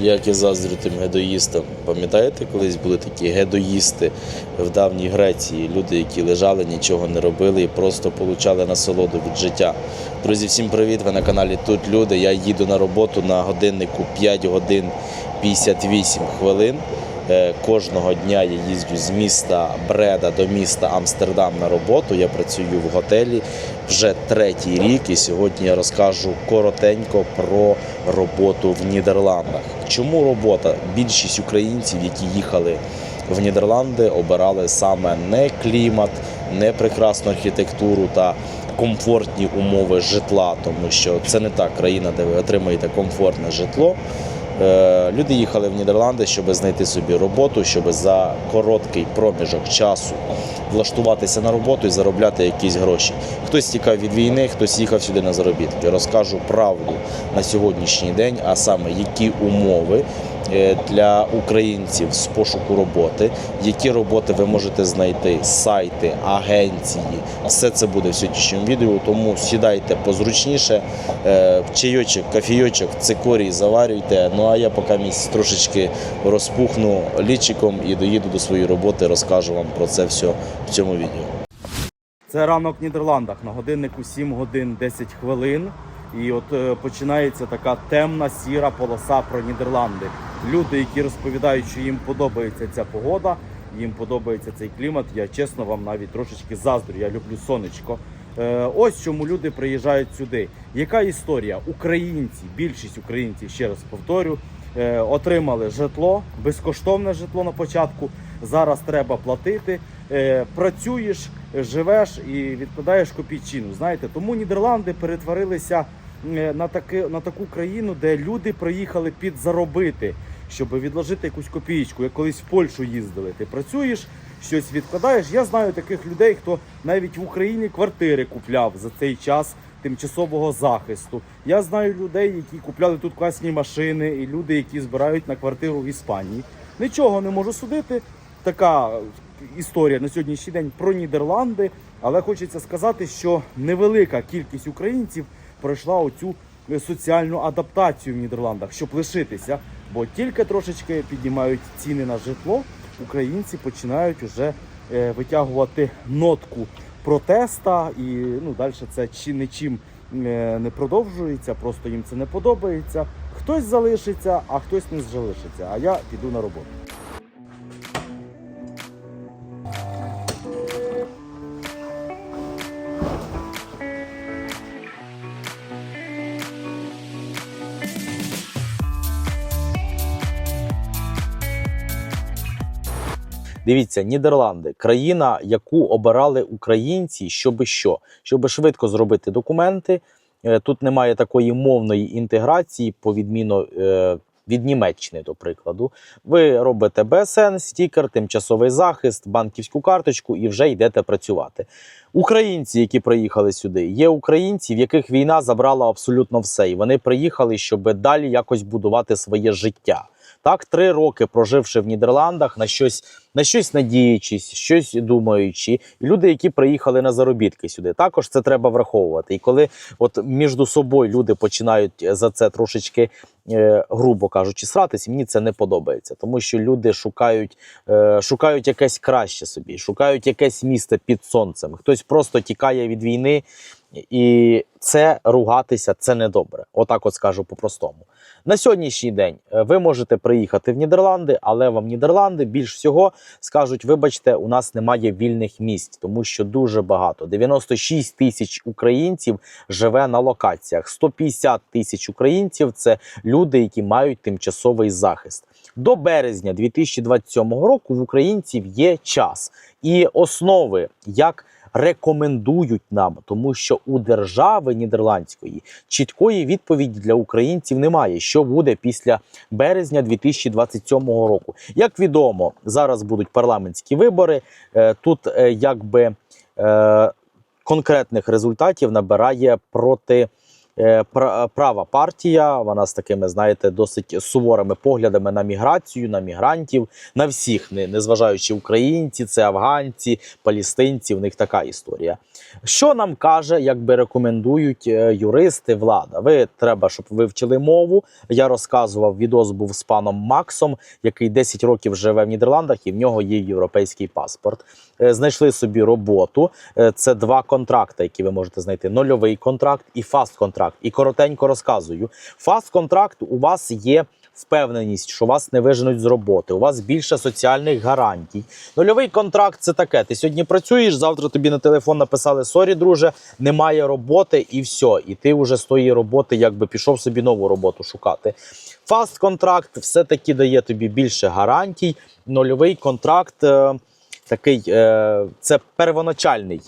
Як і заздрю тим гедоїстам. Пам'ятаєте, колись були такі гедоїсти в давній Греції, люди, які лежали, нічого не робили і просто получали насолоду від життя. Друзі, всім привіт! Ви на каналі Тут Люди. Я їду на роботу на годиннику 5 годин 58 хвилин. Е, Кожного дня я їздю з міста Бреда до міста Амстердам на роботу. Я працюю в готелі вже третій рік, і сьогодні я розкажу коротенько про роботу в Нідерландах. Чому робота? Більшість українців, які їхали в Нідерланди, обирали саме не клімат, не прекрасну архітектуру та комфортні умови житла, тому що це не та країна, де ви отримаєте комфортне житло. Е, Люди їхали в Нідерланди, щоб знайти собі роботу, щоб за короткий проміжок часу влаштуватися на роботу і заробляти якісь гроші. Хтось тікав від війни, хтось їхав сюди на заробітки. Розкажу правду на сьогоднішній день, а саме які умови для українців з пошуку роботи, які роботи ви можете знайти, сайти, агенції. Все це буде в сьогоднішньому відео, тому сідайте позручніше, е, чайочок, кофійочок, цикорій заварюйте. Ну а я поки місць трошечки розпухну лічиком і доїду до своєї роботи, розкажу вам про це все в цьому відео. Це ранок в Нідерландах на годиннику 7 годин 10 хвилин. І от е, починається така темна сіра полоса про Нідерланди. Люди, які розповідають, що їм подобається ця погода, їм подобається цей клімат. Я чесно вам навіть трошечки заздрю. Я люблю сонечко. Е, ось чому люди приїжджають сюди. Яка історія? Українці, більшість українців, ще раз повторю, е, отримали житло, безкоштовне житло на початку. Зараз треба платити. Е, працюєш, живеш і відкладаєш копійчину. Знаєте, тому Нідерланди перетворилися на таки, на таку країну, де люди приїхали підзаробити, щоб відложити якусь копійку. Як колись в Польщу їздили. Ти працюєш, щось відкладаєш. Я знаю таких людей, хто навіть в Україні квартири купляв за цей час тимчасового захисту. Я знаю людей, які купляли тут класні машини, і люди, які збирають на квартиру в Іспанії. Нічого не можу судити. Така історія на сьогоднішній день про Нідерланди, але хочеться сказати, що невелика кількість українців пройшла оцю е, соціальну адаптацію в Нідерландах, щоб лишитися. Бо тільки трошечки піднімають ціни на житло, українці починають уже е, витягувати нотку протеста, і ну далі це чи нічим е, не продовжується, просто їм це не подобається. Хтось залишиться, а хтось не залишиться. А я піду на роботу. Дивіться, Нідерланди країна, яку обирали українці, щоби що, щоб швидко зробити документи. Е, Тут немає такої мовної інтеграції, по відміну е, від Німеччини, до прикладу. Ви робите БСН, стікер, тимчасовий захист, банківську карточку і вже йдете працювати. Українці, які приїхали сюди, є українці, в яких війна забрала абсолютно все, і вони приїхали, щоб далі якось будувати своє життя. Так, три роки проживши в Нідерландах, на щось на щось надіючись, щось думаючи, і люди, які приїхали на заробітки сюди, також це треба враховувати. І коли от між собою люди починають за це трошечки, е, грубо кажучи, сратись, мені це не подобається, тому що люди шукають, е, шукають якесь краще собі, шукають якесь місце під сонцем. Хтось просто тікає від війни, і це ругатися це недобре. Отак, от скажу по-простому. На сьогоднішній день е, ви можете приїхати в Нідерланди, але вам Нідерланди більш всього скажуть: вибачте, у нас немає вільних місць, тому що дуже багато. 96 тисяч українців живе на локаціях. 150 тисяч українців це люди, які мають тимчасовий захист. До березня 2027 року в українців є час і основи, як рекомендують нам, тому що у держави нідерландської чіткої відповіді для українців немає, що буде після березня 2027 року. Як відомо, зараз будуть парламентські вибори. Е, Тут е, якби е, конкретних результатів набирає проти. Е, пра- Права партія, вона з такими, знаєте, досить суворими поглядами на міграцію, на мігрантів, на всіх, не- незважаючи українці, це афганці, палістинці. В них така історія. Що нам каже, якби рекомендують е, юристи, влада? Ви треба, щоб ви вчили мову. Я розказував, відос був з паном Максом, який 10 років живе в Нідерландах, і в нього є європейський паспорт. Е, Знайшли собі роботу. Це два контракти, які ви можете знайти: нульовий контракт і фаст контракт. І коротенько розказую. Фаст контракт у вас є. Впевненість, що вас не виженуть з роботи, у вас більше соціальних гарантій. Нульовий контракт це таке. Ти сьогодні працюєш, завтра тобі на телефон написали Сорі, друже, немає роботи, і все. І ти вже з тої роботи якби пішов собі нову роботу шукати. Фаст контракт все-таки дає тобі більше гарантій. Нульовий контракт е, такий е, це первоначальний.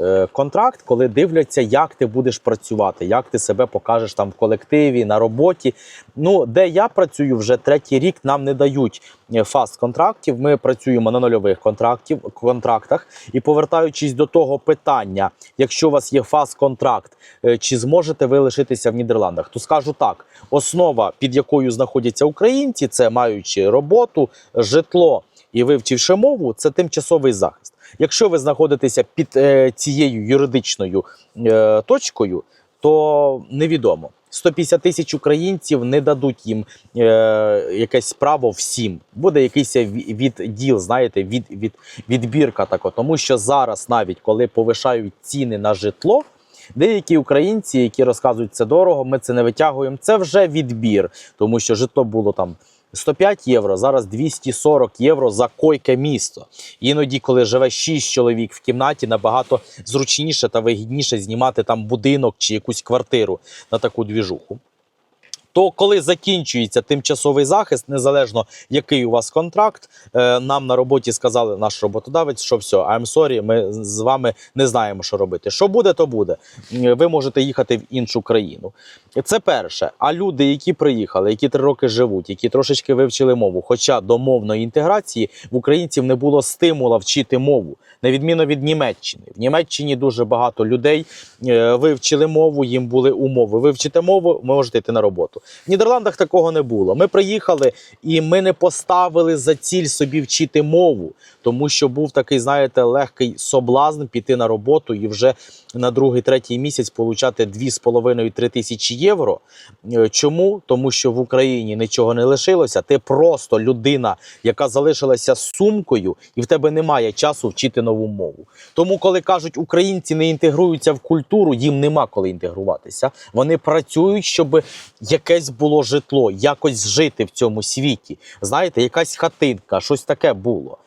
Е, Контракт, коли дивляться, як ти будеш працювати, як ти себе покажеш там в колективі, на роботі. Ну, де я працюю вже третій рік, нам не дають е, фаст контрактів. Ми працюємо на нульових контрактів, контрактах. І повертаючись до того питання, якщо у вас є фаст контракт, е, чи зможете ви лишитися в Нідерландах, то скажу так: основа, під якою знаходяться українці, це маючи роботу, житло і вивчивши мову, це тимчасовий захист. Якщо ви знаходитеся під е, цією юридичною е, точкою, то невідомо. 150 тисяч українців не дадуть їм е, якесь право всім. Буде якийсь відділ, знаєте, від, від, відбірка така. Тому що зараз, навіть коли повишають ціни на житло, деякі українці, які розказують це дорого, ми це не витягуємо. Це вже відбір, тому що житло було там. 105 євро, зараз 240 євро за койке місто. Іноді, коли живе 6 чоловік в кімнаті, набагато зручніше та вигідніше знімати там будинок чи якусь квартиру на таку двіжуху. То коли закінчується тимчасовий захист, незалежно який у вас контракт, е, нам на роботі сказали наш роботодавець, що все, I'm sorry, ми з вами не знаємо, що робити. Що буде, то буде. Ви можете їхати в іншу країну. Це перше. А люди, які приїхали, які три роки живуть, які трошечки вивчили мову, хоча до мовної інтеграції в українців не було стимула вчити мову, на відміну від Німеччини. В Німеччині дуже багато людей е, вивчили мову, їм були умови. Вивчите мову, можете йти на роботу. В Нідерландах такого не було. Ми приїхали і ми не поставили за ціль собі вчити мову, тому що був такий, знаєте, легкий соблазн піти на роботу і вже на другий, третій місяць получати 2,5-3 тисячі євро. Е, Чому? Тому що в Україні нічого не лишилося. Ти просто людина, яка залишилася сумкою, і в тебе немає часу вчити нову мову. Тому, коли кажуть, українці не інтегруються в культуру, їм нема коли інтегруватися. Вони працюють, щоб якесь було житло, якось жити в цьому світі. Знаєте, якась хатинка, щось таке було.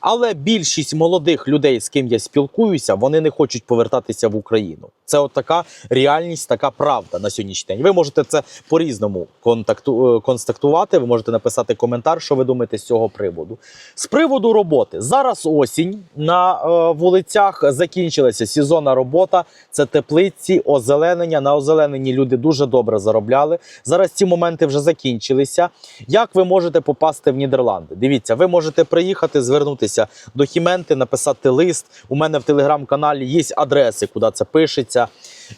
Але більшість молодих людей, з ким я спілкуюся, вони не хочуть повертатися в Україну. Це от така реальність, така правда на сьогоднішній день. Ви можете це по-різному контакту, е, констатувати. Ви можете написати коментар, що ви думаєте з цього приводу. З приводу роботи зараз осінь на е, вулицях закінчилася сезонна робота. Це теплиці, озеленення. На озелененні люди дуже добре заробляли. Зараз ці моменти вже закінчилися. Як ви можете попасти в Нідерланди? Дивіться, ви можете приїхати, звернутися до Хіменти, написати лист. У мене в телеграм-каналі є адреси, куди це пишеться.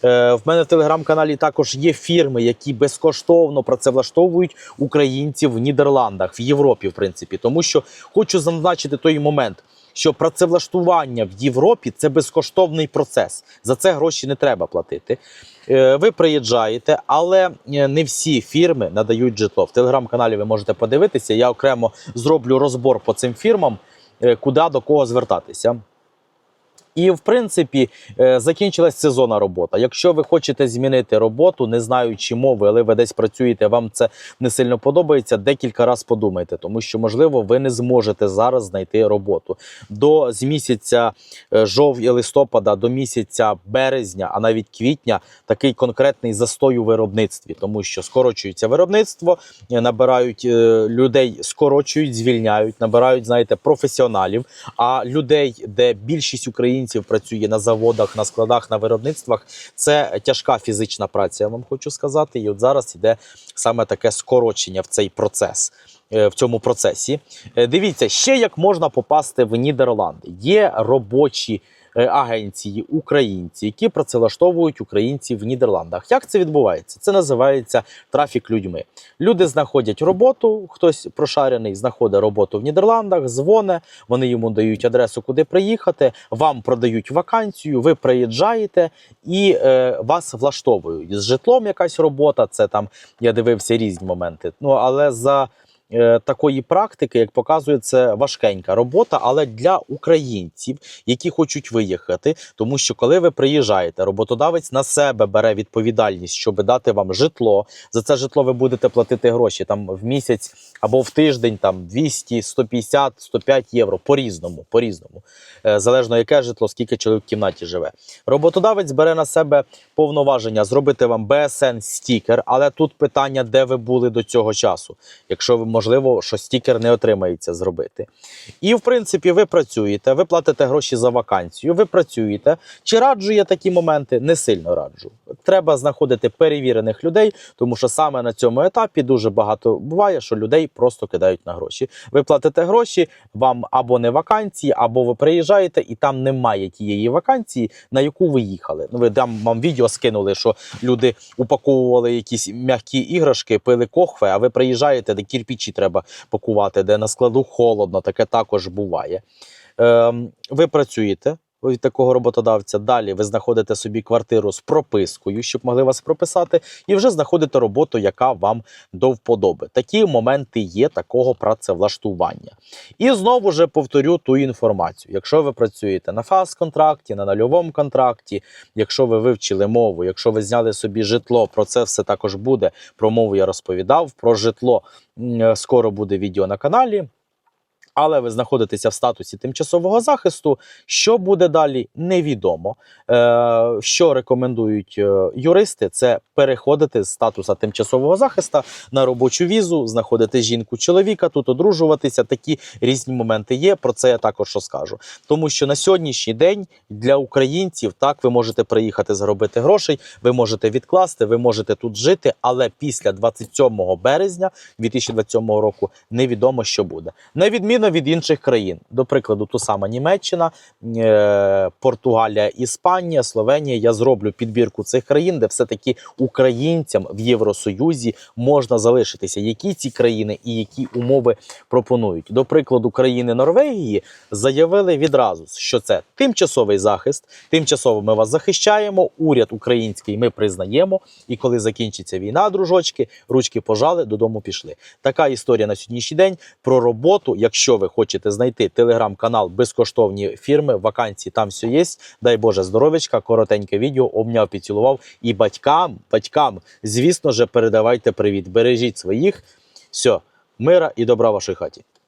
Е, В мене в телеграм-каналі також є фірми, які безкоштовно працевлаштовують українців в Нідерландах, в Європі, в принципі, тому що хочу зазначити той момент. Що працевлаштування в Європі це безкоштовний процес. За це гроші не треба платити. Е, Ви приїжджаєте, але е, не всі фірми надають житло. В телеграм-каналі ви можете подивитися. Я окремо зроблю розбор по цим фірмам, куди до кого звертатися. І в принципі е, закінчилась сезонна робота. Якщо ви хочете змінити роботу, не знаючи мови, але ви десь працюєте, вам це не сильно подобається. Декілька разів подумайте, тому що можливо ви не зможете зараз знайти роботу до з місяця е, жовтня листопада до місяця березня, а навіть квітня, такий конкретний застой у виробництві, тому що скорочується виробництво, е, набирають людей, скорочують, звільняють, набирають, знаєте, професіоналів. А людей, де більшість українців працює на заводах, на складах, на виробництвах, це тяжка фізична праця. Я вам хочу сказати. І от зараз іде саме таке скорочення в цей процес. Е, В цьому процесі Е, дивіться ще як можна попасти в Нідерланди. Є робочі е, агенції, українці, які працевлаштовують українців в Нідерландах. Як це відбувається? Це називається трафік людьми. Люди знаходять роботу, хтось прошарений знаходить роботу в Нідерландах, дзвоне, вони йому дають адресу, куди приїхати, вам продають вакансію, ви приїжджаєте і е, вас влаштовують. З житлом якась робота, це там я дивився різні моменти. Ну але за такої практики, як показує, це важкенька робота, але для українців, які хочуть виїхати, тому що коли ви приїжджаєте, роботодавець на себе бере відповідальність, щоб дати вам житло. За це житло ви будете платити гроші там в місяць або в тиждень, там 200, 150, 105 євро по різному, по різному, Е, залежно яке житло, скільки чоловік в кімнаті живе. Роботодавець бере на себе повноваження зробити вам БСН стікер, але тут питання, де ви були до цього часу, якщо ви можливо, що стікер не отримається зробити. І в принципі, ви працюєте, ви платите гроші за вакансію, ви працюєте. Чи раджу я такі моменти? Не сильно раджу. Треба знаходити перевірених людей, тому що саме на цьому етапі дуже багато буває, що людей просто кидають на гроші. Ви платите гроші, вам або не вакансії, або ви приїжджаєте, і там немає тієї вакансії, на яку ви їхали. Ну, ви там вам відео скинули, що люди упаковували якісь м'які іграшки, пили кохве, а ви приїжджаєте, де кірпічі треба пакувати, де на складу холодно, таке також буває. Ем, ви працюєте. Від такого роботодавця далі ви знаходите собі квартиру з пропискою, щоб могли вас прописати, і вже знаходите роботу, яка вам до вподоби. Такі моменти є такого працевлаштування. І знову ж повторю ту інформацію. Якщо ви працюєте на фаст-контракті, на нульовому контракті, якщо ви вивчили мову, якщо ви зняли собі житло, про це все також буде. Про мову я розповідав. Про житло скоро буде відео на каналі. Але ви знаходитеся в статусі тимчасового захисту. Що буде далі, невідомо. Е, що рекомендують е, юристи, це переходити з статусу тимчасового захисту на робочу візу, знаходити жінку чоловіка, тут одружуватися. Такі різні моменти є. Про це я також розкажу. Тому що на сьогоднішній день для українців так ви можете приїхати заробити грошей, ви можете відкласти, ви можете тут жити, але після 27 березня 2027 року невідомо, що буде. На відміну від інших країн, до прикладу, ту сама Німеччина, е, Португалія, Іспанія, Словенія. Я зроблю підбірку цих країн, де все-таки українцям в Євросоюзі можна залишитися. Які ці країни і які умови пропонують? До прикладу, країни Норвегії заявили відразу, що це тимчасовий захист. Тимчасово ми вас захищаємо. Уряд український ми признаємо. І коли закінчиться війна, дружочки, ручки пожали, додому пішли. Така історія на сьогоднішній день про роботу. Якщо ви хочете знайти телеграм-канал безкоштовні фірми, вакансії там все є. Дай Боже здоров'ячка, коротеньке відео, обняв, поцілував. І батькам, батькам, звісно же, передавайте привіт. Бережіть своїх. Все, мира і добра вашій хаті.